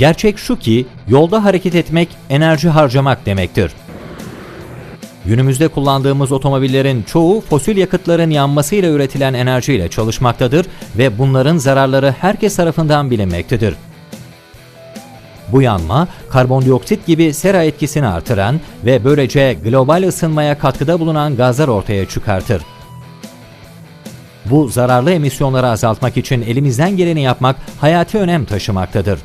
Gerçek şu ki yolda hareket etmek enerji harcamak demektir. Günümüzde kullandığımız otomobillerin çoğu fosil yakıtların yanmasıyla üretilen enerjiyle çalışmaktadır ve bunların zararları herkes tarafından bilinmektedir. Bu yanma, karbondioksit gibi sera etkisini artıran ve böylece global ısınmaya katkıda bulunan gazlar ortaya çıkartır. Bu zararlı emisyonları azaltmak için elimizden geleni yapmak hayati önem taşımaktadır.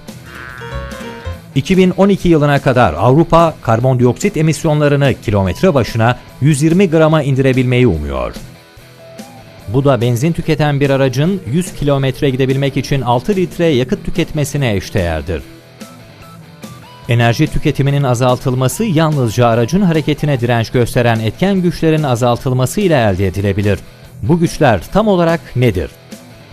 2012 yılına kadar Avrupa karbondioksit emisyonlarını kilometre başına 120 grama indirebilmeyi umuyor. Bu da benzin tüketen bir aracın 100 kilometre gidebilmek için 6 litre yakıt tüketmesine eşdeğerdir. Enerji tüketiminin azaltılması yalnızca aracın hareketine direnç gösteren etken güçlerin azaltılması ile elde edilebilir. Bu güçler tam olarak nedir?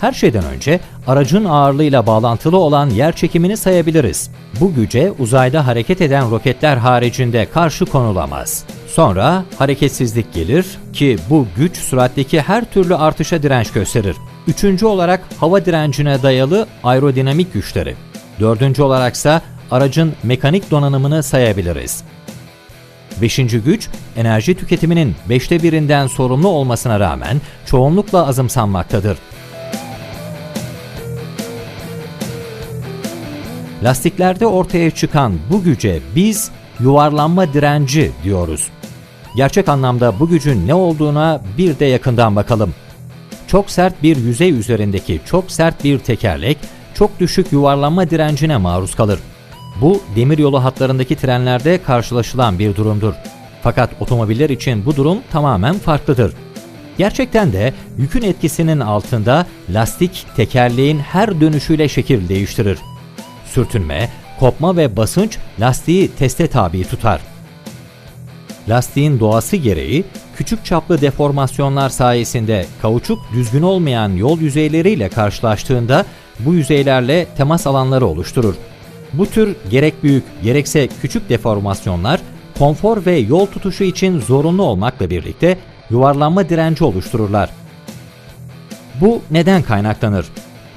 Her şeyden önce aracın ağırlığıyla bağlantılı olan yer çekimini sayabiliriz. Bu güce uzayda hareket eden roketler haricinde karşı konulamaz. Sonra hareketsizlik gelir ki bu güç süratteki her türlü artışa direnç gösterir. Üçüncü olarak hava direncine dayalı aerodinamik güçleri. Dördüncü olaraksa aracın mekanik donanımını sayabiliriz. Beşinci güç, enerji tüketiminin beşte birinden sorumlu olmasına rağmen çoğunlukla azımsanmaktadır. Lastiklerde ortaya çıkan bu güce biz yuvarlanma direnci diyoruz. Gerçek anlamda bu gücün ne olduğuna bir de yakından bakalım. Çok sert bir yüzey üzerindeki çok sert bir tekerlek çok düşük yuvarlanma direncine maruz kalır. Bu demiryolu hatlarındaki trenlerde karşılaşılan bir durumdur. Fakat otomobiller için bu durum tamamen farklıdır. Gerçekten de yükün etkisinin altında lastik tekerleğin her dönüşüyle şekil değiştirir. Sürtünme, kopma ve basınç lastiği teste tabi tutar. Lastiğin doğası gereği küçük çaplı deformasyonlar sayesinde kauçuk düzgün olmayan yol yüzeyleriyle karşılaştığında bu yüzeylerle temas alanları oluşturur. Bu tür gerek büyük gerekse küçük deformasyonlar konfor ve yol tutuşu için zorunlu olmakla birlikte yuvarlanma direnci oluştururlar. Bu neden kaynaklanır?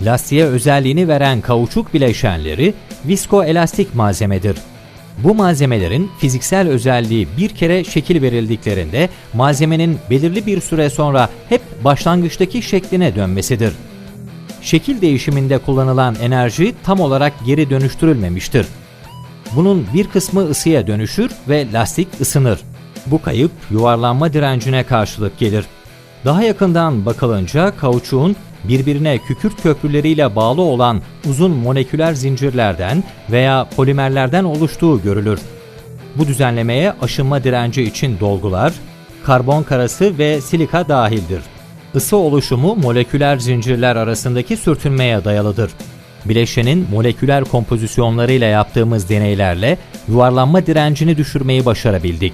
Lastiğe özelliğini veren kauçuk bileşenleri viskoelastik malzemedir. Bu malzemelerin fiziksel özelliği bir kere şekil verildiklerinde malzemenin belirli bir süre sonra hep başlangıçtaki şekline dönmesidir. Şekil değişiminde kullanılan enerji tam olarak geri dönüştürülmemiştir. Bunun bir kısmı ısıya dönüşür ve lastik ısınır. Bu kayıp yuvarlanma direncine karşılık gelir. Daha yakından bakılınca kauçuğun birbirine kükürt köprüleriyle bağlı olan uzun moleküler zincirlerden veya polimerlerden oluştuğu görülür. Bu düzenlemeye aşınma direnci için dolgular, karbon karası ve silika dahildir. Isı oluşumu moleküler zincirler arasındaki sürtünmeye dayalıdır. Bileşenin moleküler kompozisyonlarıyla yaptığımız deneylerle yuvarlanma direncini düşürmeyi başarabildik.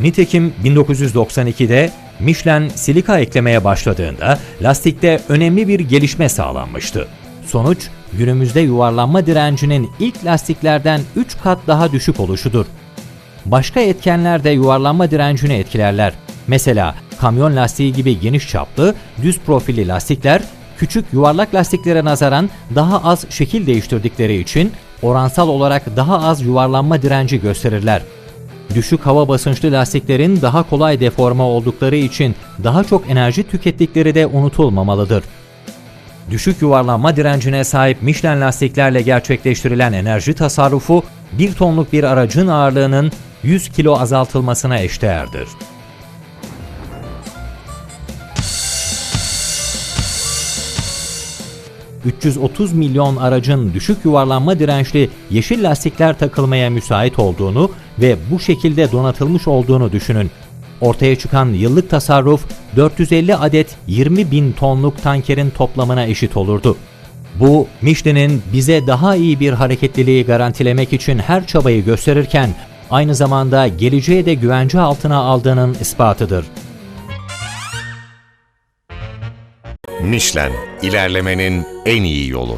Nitekim 1992'de Michelin silika eklemeye başladığında lastikte önemli bir gelişme sağlanmıştı. Sonuç, günümüzde yuvarlanma direncinin ilk lastiklerden 3 kat daha düşük oluşudur. Başka etkenler de yuvarlanma direncini etkilerler. Mesela kamyon lastiği gibi geniş çaplı, düz profilli lastikler küçük yuvarlak lastiklere nazaran daha az şekil değiştirdikleri için oransal olarak daha az yuvarlanma direnci gösterirler. Düşük hava basınçlı lastiklerin daha kolay deforme oldukları için daha çok enerji tükettikleri de unutulmamalıdır. Düşük yuvarlanma direncine sahip Michelin lastiklerle gerçekleştirilen enerji tasarrufu 1 tonluk bir aracın ağırlığının 100 kilo azaltılmasına eşdeğerdir. ...330 milyon aracın düşük yuvarlanma dirençli yeşil lastikler takılmaya müsait olduğunu ve bu şekilde donatılmış olduğunu düşünün. Ortaya çıkan yıllık tasarruf 450 adet 20 bin tonluk tankerin toplamına eşit olurdu. Bu, Michelin'in bize daha iyi bir hareketliliği garantilemek için her çabayı gösterirken, aynı zamanda geleceğe de güvence altına aldığının ispatıdır. Michelin, ilerlemenin en iyi yolu.